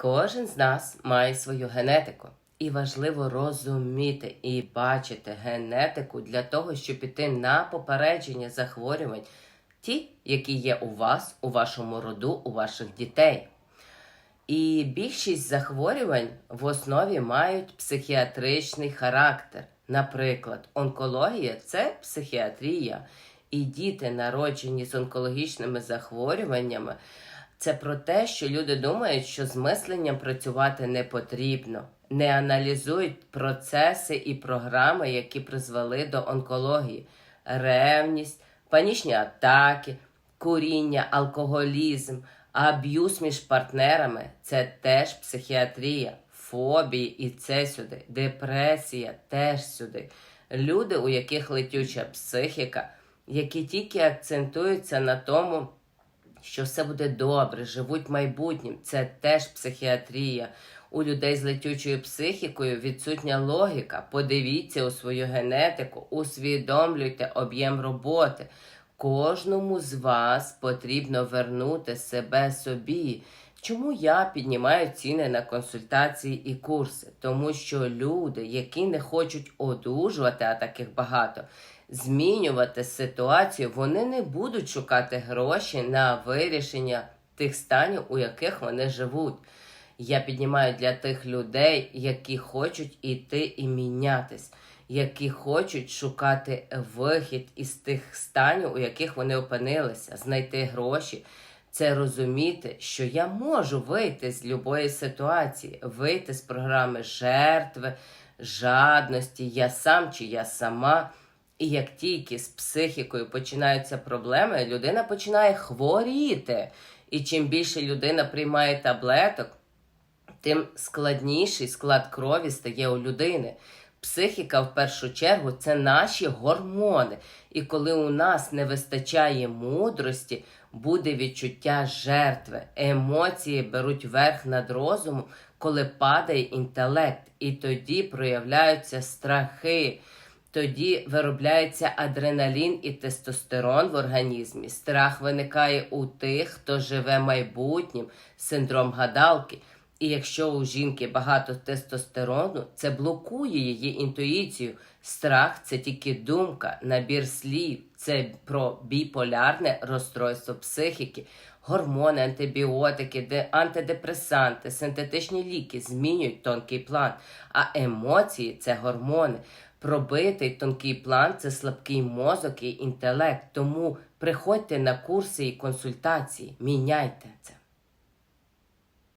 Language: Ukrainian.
Кожен з нас має свою генетику, і важливо розуміти і бачити генетику для того, щоб піти на попередження захворювань, ті, які є у вас, у вашому роду, у ваших дітей. І більшість захворювань в основі мають психіатричний характер. Наприклад, онкологія це психіатрія, і діти, народжені з онкологічними захворюваннями, це про те, що люди думають, що з мисленням працювати не потрібно, не аналізують процеси і програми, які призвели до онкології, ревність, панічні атаки, куріння, алкоголізм, аб'юз між партнерами це теж психіатрія, фобії і це сюди, депресія теж сюди. Люди, у яких летюча психіка, які тільки акцентуються на тому, що все буде добре, живуть майбутнім. Це теж психіатрія. У людей з летючою психікою відсутня логіка. Подивіться у свою генетику, усвідомлюйте об'єм роботи. Кожному з вас потрібно вернути себе собі. Чому я піднімаю ціни на консультації і курси? Тому що люди, які не хочуть одужувати, а таких багато, змінювати ситуацію, вони не будуть шукати гроші на вирішення тих станів, у яких вони живуть. Я піднімаю для тих людей, які хочуть іти і мінятись, які хочуть шукати вихід із тих станів, у яких вони опинилися, знайти гроші. Це розуміти, що я можу вийти з любої ситуації, вийти з програми жертви, жадності, я сам чи я сама. І як тільки з психікою починаються проблеми, людина починає хворіти. І чим більше людина приймає таблеток, тим складніший склад крові стає у людини. Психіка, в першу чергу, це наші гормони. І коли у нас не вистачає мудрості, буде відчуття жертви. Емоції беруть верх над розумом, коли падає інтелект, і тоді проявляються страхи. Тоді виробляється адреналін і тестостерон в організмі. Страх виникає у тих, хто живе майбутнім, синдром гадалки. І якщо у жінки багато тестостерону, це блокує її інтуїцію. Страх це тільки думка, набір слів, це про біполярне розстройство психіки, гормони, антибіотики, антидепресанти, синтетичні ліки змінюють тонкий план. А емоції це гормони. Пробитий тонкий план це слабкий мозок і інтелект. Тому приходьте на курси і консультації, міняйте це.